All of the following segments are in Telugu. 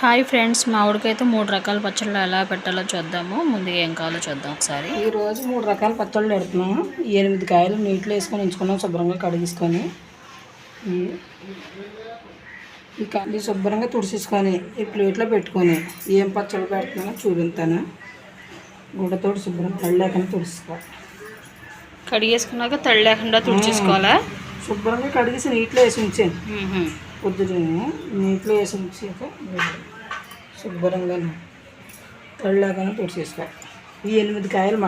హాయ్ ఫ్రెండ్స్ మా ఊడికైతే మూడు రకాల పచ్చళ్ళు ఎలా పెట్టాలో చూద్దాము. ముందు ఏం కావాలో చూద్దాం ఒకసారి. ఈ రోజు మూడు రకాల పచ్చళ్ళు పెడుతున్నాం ఈ ఎనిమిది కాయలు నీటిలో వేసుకొని ఉంచుకున్నాం శుభ్రంగా కడిగించుకొని ఈ- శుభ్రంగా తుడిచేసుకొని ఈ ప్లేట్లో పెట్టుకొని ఏం పచ్చళ్ళు పెడుతున్నానో చూపిస్తాను గుడ్డతోటి శుభ్రం తళ్ళేకని తుడుచుకోవాలి. కడిగేసుకున్నాక తడి లేకుండా తుడిచేసుకోవాలా? శుభ్రంగా కడిగేసి నీటిలో వేసి ఉంచాను. పొద్దునే నీటిలో వేసి ఉంచాక శుభ్రంగా తళ్ళేకని తుడిచేసుకోవాలి ఈ ఎనిమిది కాయలు.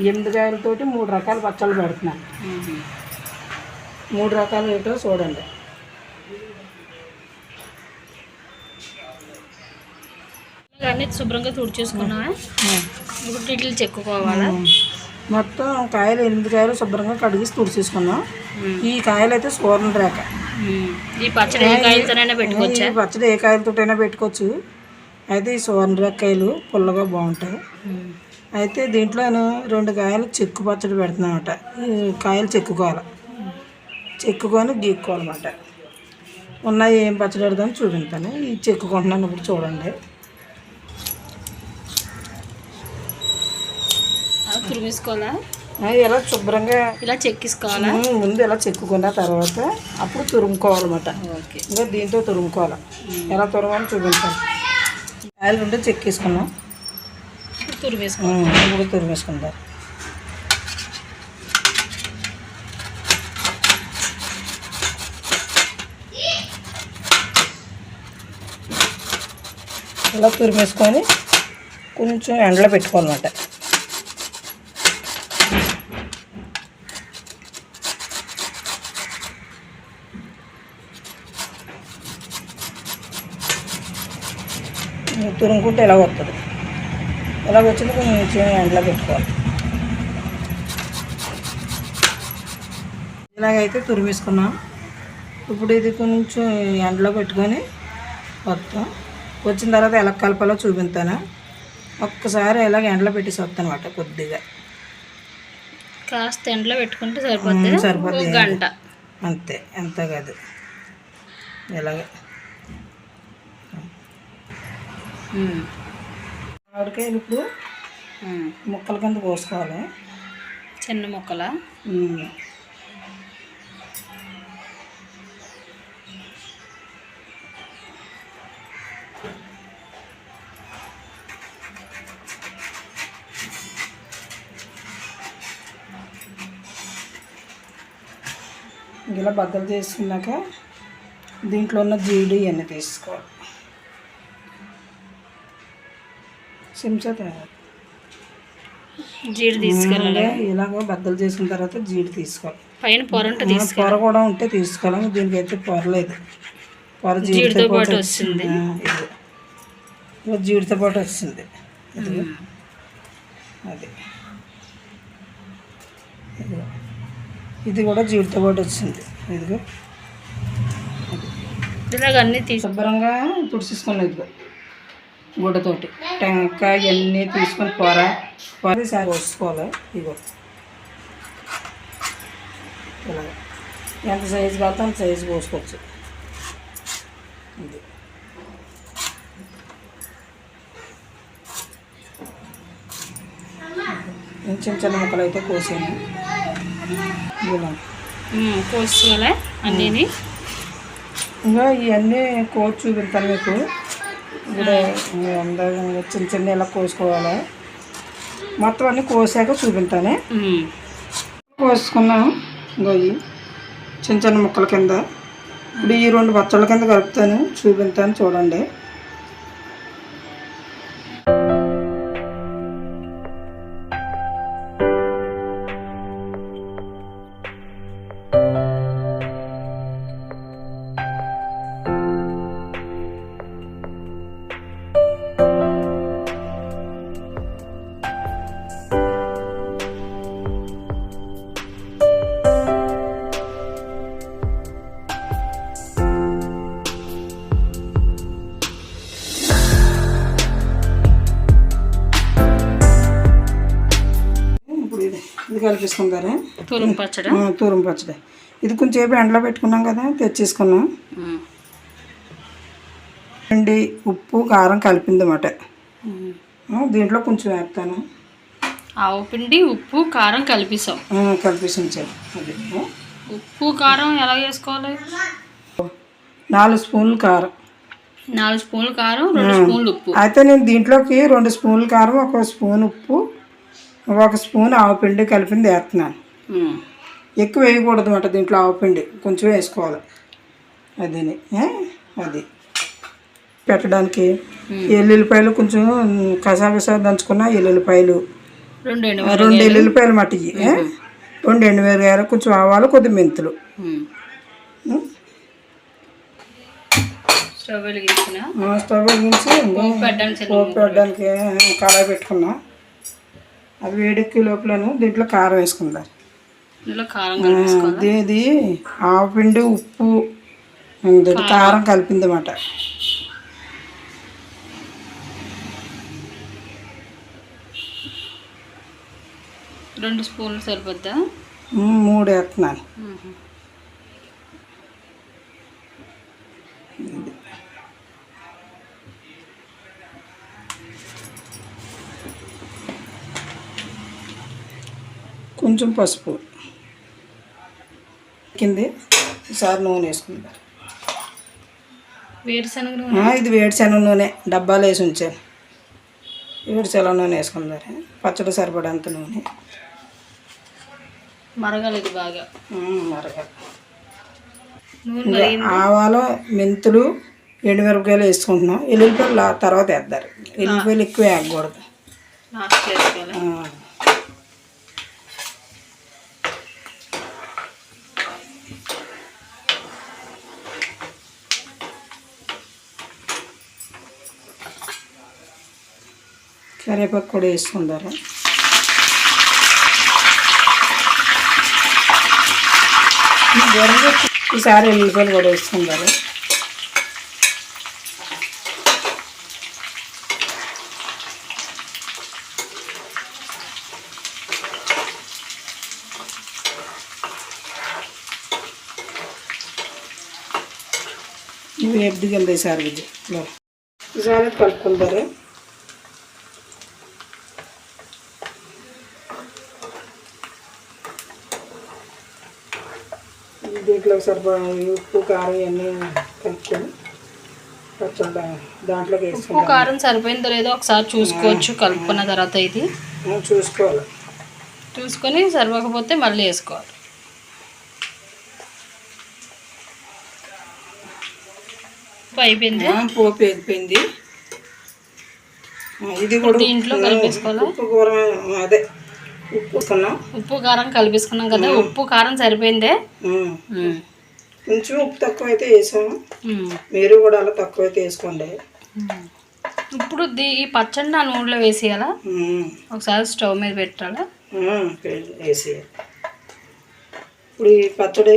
ఈ ఎనిమిది కాయలతోటి మూడు రకాల పచ్చళ్ళు పెడుతున్నాను. మూడు రకాలు ఏంటో చూడండి. అన్నీ శుభ్రంగా తుడిచేసుకున్నావా ఇప్పుడు ఇట్లా చెక్కుకోవాలా? మొత్తం కాయలు ఎనిమిది కాయలు శుభ్రంగా కడిగి తుడిచేసుకున్నాం ఈ కాయలు అయితే సూర్ణ రేఖ. ఈ పచ్చడి ఏ కాయలతోనైనా పెట్టుకోవచ్చా? పచ్చడి ఏ కాయలతోటైనా పెట్టుకోవచ్చు. అయితే ఈ సూర్ణ రేఖ కాయలు పుల్లగా బాగుంటాయి. అయితే దీంట్లో రెండు కాయలు చెక్కు పచ్చడి పెడుతున్నామట. కాయలు చెక్కుకోవాలి. చెక్కుకొని గీక్కోవాలన్నమాట. ఉన్నాయి ఏం పచ్చడి పెడదామని చూపిస్తాను ఈ చెక్కుకుంటున్నాను ఇప్పుడు చూడండి. తురిమేసుకోవాలా? ఇలా శుభ్రంగా ఇలా చెక్కేసుకోవాలా? ముందు ఇలా చెక్కుకున్న తర్వాత అప్పుడు తురుముకోవాలన్నమాట. ఇంకా దీంతో తురుముకోవాలి. ఎలా తురమాలని చూపించాలి కాయలు ఉంటే చెక్కేసుకున్నాం తురిమేసుకో ఉమ్, ఇప్పుడు తురిమేసుకుంటారు ఇలా తురిమేసుకొని కొంచెం ఎండలో పెట్టుకోవాలన్నమాట. తురుముకుంటే ఇలా వస్తుంది? ఇలా వచ్చింది కొంచెం ఎండలో పెట్టుకోవాలి. ఇలాగైతే తురిమేసుకున్నాం ఇప్పుడు ఇది కొంచెం ఎండలో పెట్టుకొని వస్తాం వచ్చిన తర్వాత ఎలా కలపాలో చూపిస్తాను. ఒక్కసారి ఇలాగ ఎండలో పెట్టేసి వస్తాను అనమాట కొద్దిగా. కాస్త ఎండలో పెట్టుకుంటే సరిపోద్ది. ఒక గంట. అంతే ఎంత కాదు. ఇలాగ. మ్మ్. ఆవిడకాయలు ఇప్పుడు. ముక్కల కింద కోసుకోవాలి చిన్న ముక్కలా. ఇలా బద్దలు చేసుకున్నాక దీంట్లో ఉన్న జీడి ఇవన్నీ తీసుకోవాలి చెంచా తయారు జీడి తీసుకెళ్ళాలి ఇలాగ బద్దలు చేసుకున్న తర్వాత జీడి తీసుకోవాలి పైన పొర ఉంటే పొర కూడా ఉంటే తీసుకోవాలి దీనికి అయితే పొర లేదు. పొర జీడితో పాటు ఇలా జీడితో పాటు వచ్చింది ఇది అది. ఇది కూడా జీడితో పాటు వచ్చింది. ఇదిగో. ఇలాగ అన్నీ తీసు శుభ్రంగా తుడిచేసుకుని ఇదిగో. గుడ్డతోటి. టెంకాయ ఇవన్నీ తీసుకొని పొర పొర పోసుకోవాలి. ఇగో. ఎంత సైజు కావాలంటే అంత సైజు పోసుకోవచ్చు. ఇది. నేను చిన్న చిన్న ముక్కలు అయితే కోసాను ఇలా. కోసుకోవాలా అన్నీని? ఇంకా ఇవన్నీ కోసి చూపిస్తాను మీకు. ఇప్పుడు అందరూ చిన్న చిన్న ఇలా కోసుకోవాలి. మొత్తం అన్నీ కోసాక చూపిస్తాను మ్మ్. కోసుకున్నాం. గొయ్యి చిన్న చిన్న ముక్కల కింద. ఇప్పుడు ఈ రెండు బచ్చల కింద కలుపుతాను. చూపిస్తాను చూడండి. ఇది కలిపేసుకుంటారా తురుము పచ్చడి? తూరం పచ్చడి. ఇది కొంచెం సేపు ఎండలో పెట్టుకున్నాం కదా తెచ్చేసుకున్నాం. పిండి ఉప్పు కారం కలిపిందన్నమాట. దీంట్లో కొంచెం వేస్తాను ఆవు పిండి ఉప్పు కారం కలిపిస్తాం ఆ, కలిపేసి ఉంచాను అది. ఉప్పు కారం ఎలా వేసుకోవాలి? నాలుగు స్పూన్లు కారం. నాలుగు స్పూన్లు కారం రెండు స్పూన్లు ఉప్పు. అయితే నేను దీంట్లోకి రెండు స్పూన్లు కారం ఒక స్పూన్ ఉప్పు ఒక స్పూన్ ఆవపిండి కలిపింది వేస్తున్నాను. ఎక్కువ వేయకూడదు అనమాట దీంట్లో ఆవపిండి కొంచెం వేసుకోవాలి. అదిని ఏ? అది. పెట్టడానికి ఎల్లుల్లిపాయలు కొంచెం కసాబిసా దంచుకున్న ఎల్లుల్లిపాయలు. రెండు ఎండు రెండు ఎల్లుల్లిపాయలు మట్టి రెండు ఎండుమిరగాయలు కొంచెం ఆవాలు కొద్ది మెంతులు? స్టవ్ వెలిగించి పోపు పెట్టడానికి కళాయి పెట్టుకున్నా. అది వేడెక్కి లోపలను దీంట్లో కారం వేసుకుందాం. ఇది ఆవపిండి ఉప్పు కారం. కలిపింది అన్నమాట రెండు స్పూన్లు సరిపోద్దా? మూడు వేస్తున్నాను. కొంచెం పసుపు. కింది ఈసారి నూనె వేసుకుందాం వేరుశనగ నూనె? ఇది వేడిశనగ నూనె. డబ్బాలు వేసి ఉంచాను. వేడిశనగ నూనె వేసుకుందారు పచ్చడి సరిపడంత నూనె. మరగాలి ఇది బాగా. ఉమ్, మరగా. నూనె మరి ఆవాలు మెంతులు ఎండుమిరపకాయలు వేసుకుంటున్నాం. ఎల్లుల్లిపాయలు తర్వాత వేస్తారు ఎల్లుల్లిపాయలు ఎక్కువ వేయకూడదు. కరివేపాకు కూడా వేసుకుంటారు? ఈసారి ఎల్లిపాయలు కూడా వేసుకుంటారు? ఇవి ఎద్దుకెళ్తాయి సార్ ఇది ఈసారి కలుపుకుంటారు దీంట్లో సరిపడా ఉప్పు కారం ఇవన్నీ కలుపుకొని పచ్చడి దాంట్లోకి ఉప్పు వేసుకుంటాం కారం సరిపోయిందో లేదో ఒకసారి చూసుకోవచ్చు కలుపుకున్న తర్వాత ఇది. చూసుకోవాలి. చూసుకొని సరిపోకపోతే మళ్ళీ వేసుకోవాలి. ఉప్పు అయిపోయింది? ఆ, పోపు ఆ, ఇది కూడా దీంట్లో కలిపేసుకోవాలా? ఉప్పు కూర అదే. ఉప్పు కొన్నాం ఉప్పు కారం కలిపేసుకున్నాం కదా ఉప్పు కారం సరిపోయిందే. కొంచెం ఉప్పు తక్కువ అయితే వేసాము. మీరు కూడా అలా తక్కువ అయితే వేసుకోండి. ఇప్పుడు దీ ఈ పచ్చడి ఆ నూనెలో వేసేయాలా. ఒకసారి స్టవ్ మీద పెట్టాలా? ఉమ్, వేసి ఇప్పుడు ఈ పచ్చడి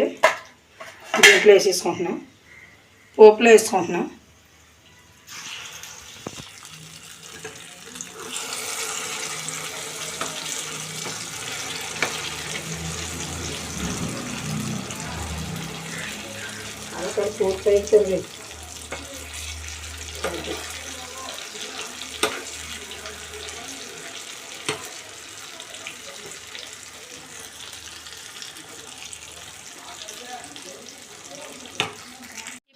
దీంట్లో వేసేసుకుంటున్నాం. పోపులో వేసుకుంటున్నాం. పోపు అయితే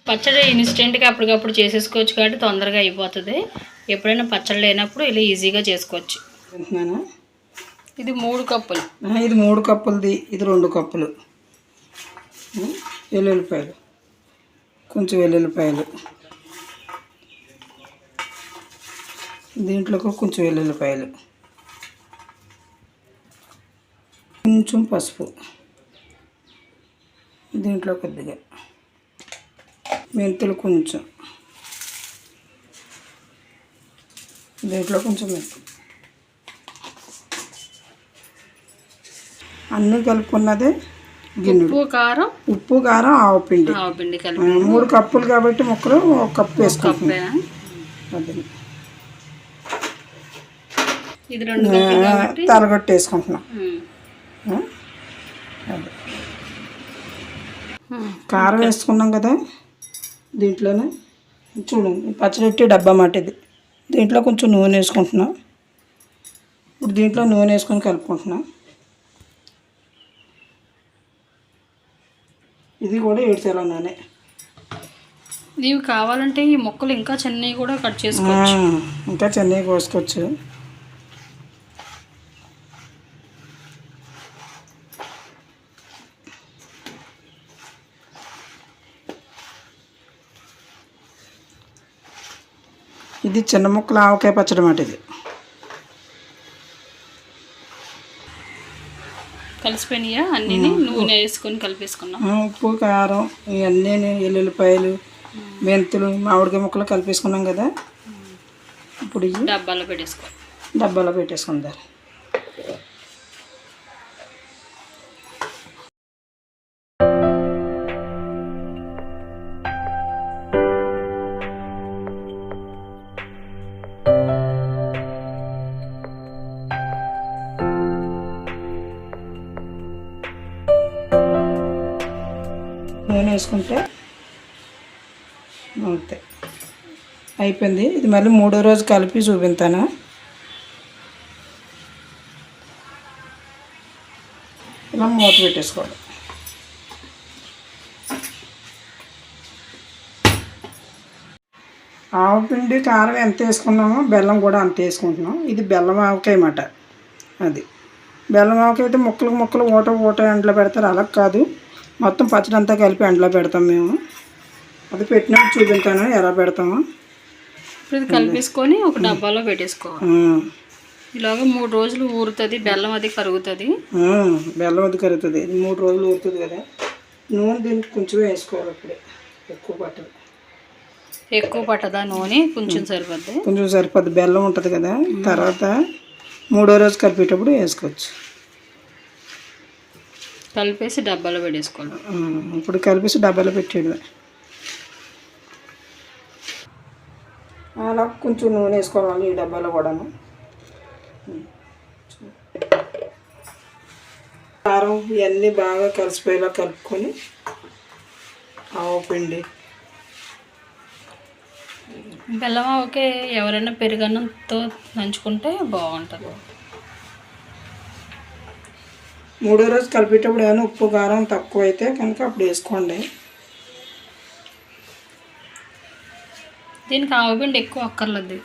పచ్చడి ఇన్స్టెంట్గా అప్పటికప్పుడు చేసేసుకోవచ్చు కాబట్టి తొందరగా అయిపోతుంది. ఎప్పుడైనా పచ్చడి లేనప్పుడు ఇలా ఈజీగా చేసుకోవచ్చు. ఇది మూడు కప్పులు. ఇది మూడు కప్పులది ఇది రెండు కప్పులు. వెల్లుల్లిపాయలు కొంచెం వెల్లుల్లిపాయలు. దీంట్లో కూడా కొంచెం వెల్లుల్లిపాయలు. కొంచెం పసుపు. దీంట్లో కొద్దిగా. మెంతులు కొంచెం. దీంట్లో కొంచెం మెంతులు. అన్నీ కలుపుకున్నదే గిన్నెలు. ఉప్పు కారం? ఉప్పు కారం ఆవపిండి ఆవపిండి కలిపి. మూడు కప్పులు కాబట్టి ముక్కలు ఒక కప్పు వేసుకుంటున్నాం ఇది రెండు తలగొట్టు వేసుకుంటున్నాం. కారం వేసుకున్నాం కదా దీంట్లోనే చూడండి పచ్చడి డబ్బా మాట ఇది దీంట్లో కొంచెం నూనె వేసుకుంటున్నాం. ఇప్పుడు దీంట్లో నూనె వేసుకొని కలుపుకుంటున్నాం. ఇది కూడా ఏడ్చేలా నూనె? ఇవి కావాలంటే ఈ మొక్కలు ఇంకా చిన్నవి కూడా కట్ చేసుకో ఆ, ఇంకా చెన్నై కోసుకోవచ్చు. ఇది చిన్న ముక్కల ఆవకాయ పచ్చడి మాట ఇది. కలిసిపోయినాయా? అన్నీ నూనె వేసుకొని కలిపేసుకున్నాం. ఉప్పు కారం ఇవన్నీ ఎల్లుల్లిపాయలు మెంతులు మామిడికాయ ముక్కలు కలిపేసుకున్నాం కదా. ఇప్పుడు డబ్బాలో పెట్టేసుకో. డబ్బాలో పెట్టేసుకుందాం. అయిపోయింది. ఇది మళ్ళీ మూడో రోజు కలిపి చూపిస్తాను ఇలా మూత పెట్టేసుకోవాలి. ఆవపిండి కారం ఎంత వేసుకున్నామో బెల్లం కూడా అంత వేసుకుంటున్నాం. ఇది బెల్లం ఆవకాయ అన్నమాట. అది బెల్లం ఆవకాయ అయితే ముక్కలు ముక్కలు ఓట ఓట ఎండలో పెడతారు. అలా కాదు. మొత్తం పచ్చడి అంతా కలిపి ఎండలో పెడతాం మేము. అది పెట్టినప్పుడు చూపిస్తాను ఎలా పెడతామో. ఇప్పుడు ఇది కలిపేసుకొని ఒక డబ్బాలో పెట్టేసుకోవాలి. ఇలాగ మూడు రోజులు ఊరుతుంది బెల్లం అది కరుగుతుంది. బెల్లం అది కరుగుతుంది. మూడు రోజులు ఊరుతుంది కదా. నూనె దీనికి కొంచెం వేసుకోవాలి అప్పుడే. ఎక్కువ పట్టదు. ఎక్కువ పట్టదా నూనె? కొంచెం సరిపోద్ది. కొంచెం సరిపోద్ది. బెల్లం ఉంటుంది కదా. తర్వాత మూడో రోజు కలిపేటప్పుడు వేసుకోవచ్చు. కలిపేసి డబ్బాలో పెట్టేసుకోవాలి. ఇప్పుడు కలిపేసి డబ్బాలో పెట్టేయడమే. అలా కొంచెం నూనె వేసుకోవాలి ఈ డబ్బాలో కూడాను. కారం ఇవన్నీ బాగా కలిసిపోయేలా కలుపుకొని ఆవు పిండి. బెల్లం ఓకే ఎవరైనా పెరుగన్నంతో నంచుకుంటే బాగుంటుంది. మూడో రోజు కలిపేటప్పుడు ఏమైనా ఉప్పు కారం తక్కువ అయితే కనుక అప్పుడు వేసుకోండి. దీనికి ఆవపిండి ఎక్కువ అక్కర్లేదు.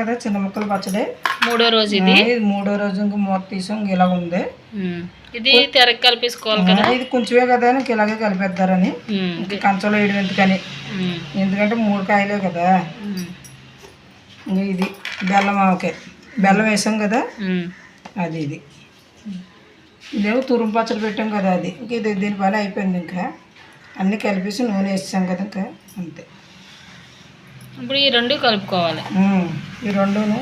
కదా చిన్న ముక్కలు పచ్చడి. మూడో రోజు ఇది? మూడో రోజు ఇంక మూత తీసాం ఇంక ఇలా ఉంది. ఇది తెరకి కలిపేసుకోవాలి కదా? ఇది కొంచెమే కదా ఇంక ఇలాగే కలిపేద్దారని. కంచంలో వేయడం ఎందుకని. ఎందుకంటే మూడు కాయలే కదా. ఇది బెల్లం ఆవకాయ. బెల్లం వేసాం కదా. అది ఇది. ఇదేమో తురుము పచ్చడి పెట్టాం కదా అది. ఇంక ఇది దీని పని అయిపోయింది ఇంకా. అన్నీ కలిపేసి నూనె వేసాం కదా ఇంకా. అంతే. ఇప్పుడు ఈ రెండు కలుపుకోవాలి. ఈ రెండును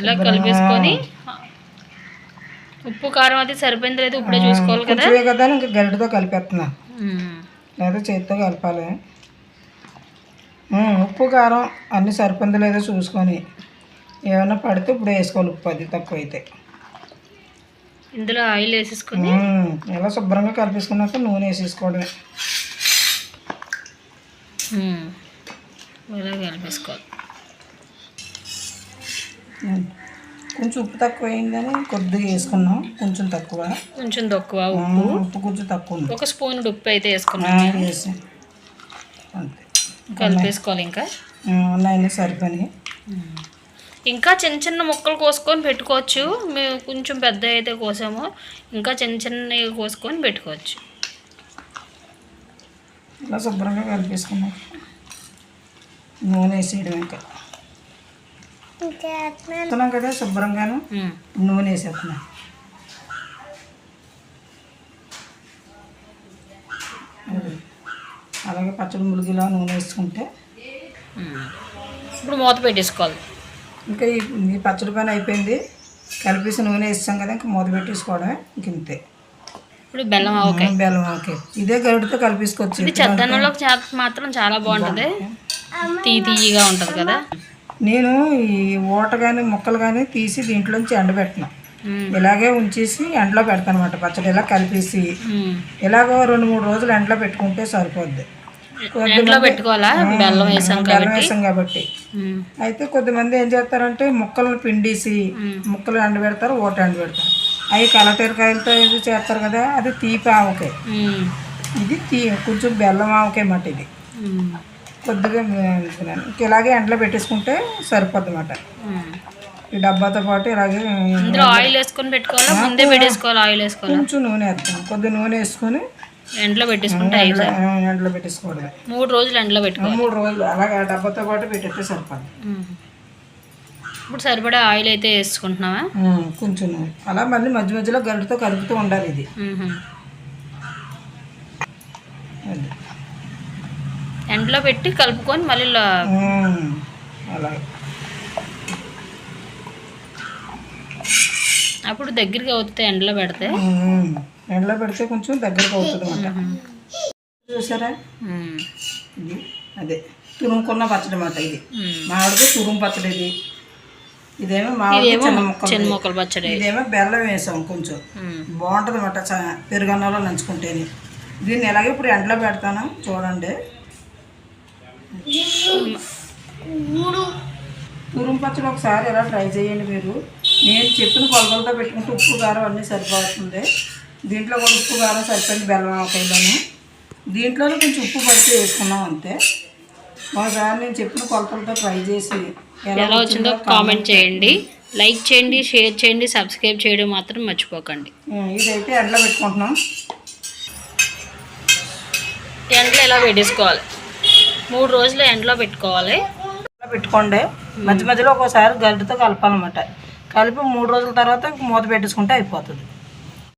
ఇలా కలిపేసుకొని ఉప్పు కారం అది సరిపోయింది లేదు ఇప్పుడే చూసుకోవాలి కదా? కదా అని ఇంకా గరిటతో కలిపేస్తున్నా. లేదా చేతితో కలపాలి. ఉప్పు కారం అన్నీ సరిపోయిందో లేదో చూసుకొని. ఏమైనా పడితే ఇప్పుడు వేసుకోవాలి ఉప్పు అది తక్కువ అయితే ఇందులో ఆయిల్ వేసేసుకొని. ఇలా శుభ్రంగా కలిపేసుకున్నాక నూనె వేసేసుకోవడమే. ఇలా కలిపేసుకోవాలి. కొంచెం ఉప్పు తక్కువ అయిందని కొద్దిగా వేసుకున్నాం. కొంచెం తక్కువ. కొంచెం తక్కువ ఉమ్, ఉప్పు. కొంచెం తక్కువ ఉంది. ఒక స్పూన్ ఉప్పు అయితే వేసుకున్నాం వేసి. అంతే. కలిపేసుకోవాలి ఇంకా? ఉమ్, ఉన్నాయన్నీ సరిపోయి ఇంకా చిన్న చిన్న ముక్కలు కోసుకొని పెట్టుకోవచ్చు. మేము కొంచెం పెద్ద అయితే కోసాము. ఇంకా చిన్న చిన్నవి కోసుకొని పెట్టుకోవచ్చు. ఇలా శుభ్రంగా కలిపేసుకున్నాం. నూనె వేసేయడం ఇంకా. వేస్తున్నాం కదా శుభ్రంగాను. నూనె వేసేస్తున్నాం. అలాగే పచ్చడి ములిగిలా నూనె వేసుకుంటే. ఇప్పుడు మూత పెట్టేసుకోవాలి. ఇంకా ఈ పచ్చడి పని అయిపోయింది. కలిపేసి నూనె వేస్తాం కదా ఇంకా మూత పెట్టేసుకోవడమే ఇంక ఇంతే. ఇప్పుడు బెల్లం ఆవకాయ. బెల్లం ఓకే ఇదే గరిటతో కలిపేసుకోవచ్చు. ఇది చద్దన్నంలో చా- మాత్రం చాలా బాగుంటుంది. తీ తీయగా ఉంటుంది కదా. నేను ఈ ఊట కానీ ముక్కలు కానీ తీసి దీంట్లోంచి ఎండబెట్టను. ఇలాగే ఉంచేసి ఎండలో పెడతాను అనమాట పచ్చడి ఇలా కలిపేసి. ఇలాగో రెండు మూడు రోజులు ఎండలో పెట్టుకుంటే సరిపోద్ది. బెల్లం వేసాం కాబట్టి. అయితే కొద్దిమంది ఏం చేస్తారంటే ముక్కలను పిండేసి ముక్కలు ఎండబెడతారు ఓట ఎండబెడతారు. అవి కలటెరకాయలతో ఇది చేస్తారు కదా అది తీపి ఆవకాయ. ఇది తీ కొంచెం బెల్లం ఆవకాయ మాట ఇది. కొద్దిగా వేయించుకున్నాను ఇంక ఇలాగే ఎండలో పెట్టేసుకుంటే సరిపోద్ది అన్నమాట. ఉమ్. ఈ డబ్బాతో పాటు ఇలాగే ఇందులో ఆయిల్ వేసుకొని పెట్టుకోవాలా? ముందే పెట్టేసుకోవాలి ఆయిల్ వేసుకోవాలా కొంచెం నూనె వేస్తాను కొద్దిగా నూనె వేసుకొని ఎండలో పెట్టేసుకుంటే ఎండలో పెట్టేసుకోవడమే మూడు రోజులు ఎండలో పెట్టుకోవాలి. మూడు రోజులు. అలాగే ఆ డబ్బాతో పాటు పెట్టేస్తే సరిపోద్ది. ఇప్పుడు సరిపడా ఆయిల్ అయితే వేసుకుంటున్నావా? కొంచెం నూనె. అలా మళ్ళీ మధ్య మధ్యలో గరిటతో కలుపుతూ ఉండాలి ఇది. అది. ఎండలో పెట్టి కలుపుకొని మళ్ళీ అలాగే. అప్పుడు దగ్గరికి అవుతుంది ఎండలో పెడితే. ఎండలో పెడితే కొంచెం దగ్గరకు అవుతుంది అన్నమాట. చూసారా? ఇది అదే. తురుముకున్న పచ్చడి అన్నమాట ఇది. ఉమ్. మామిడికి తురుము పచ్చడి ఇది. ఇదేమో మామిడి చిన్న ముక్కలు పచ్చడి. ఇదేమో బెల్లం వేసాం కొంచెం. బాగుంటుంది అన్నమాట పెరుగన్నంలో నంచుకుంటేనే. దీన్ని ఎలాగే ఇప్పుడు ఎండలో పెడతాను. చూడండి. తురుము పచ్చడి ఒకసారి ఎలా ట్రై చేయండి మీరు. నేను చెప్పిన కొలతలతో పెట్టుకుంటే ఉప్పు కారం అన్నీ సరిపోతుంది. దీంట్లో కూడా ఉప్పు కారం సరిపోయింది బెల్లం ఆవకాయలోను దీంట్లోనే కొంచెం ఉప్పు పడితే వేసుకున్నాం అంతే. ఒకసారి నేను చెప్పిన కొలతలతో ట్రై చేసి ఎలా వచ్చిందో కామెంట్ చేయండి. లైక్ చేయండి షేర్ చేయండి సబ్స్క్రైబ్ చేయడం మాత్రం మర్చిపోకండి. ఇదైతే ఎండలో పెట్టుకుంటున్నాం. ఎండలో ఎలా పెట్టేసుకోవాలి? మూడు రోజులు ఎండలో పెట్టుకోవాలి. ఎండలో పెట్టుకోండి. మధ్య మధ్యలో ఒక్కోసారి గరిటతో కలపాలన్నమాట. కలిపి మూడు రోజుల తర్వాత మూత పెట్టేసుకుంటే అయిపోతుంది.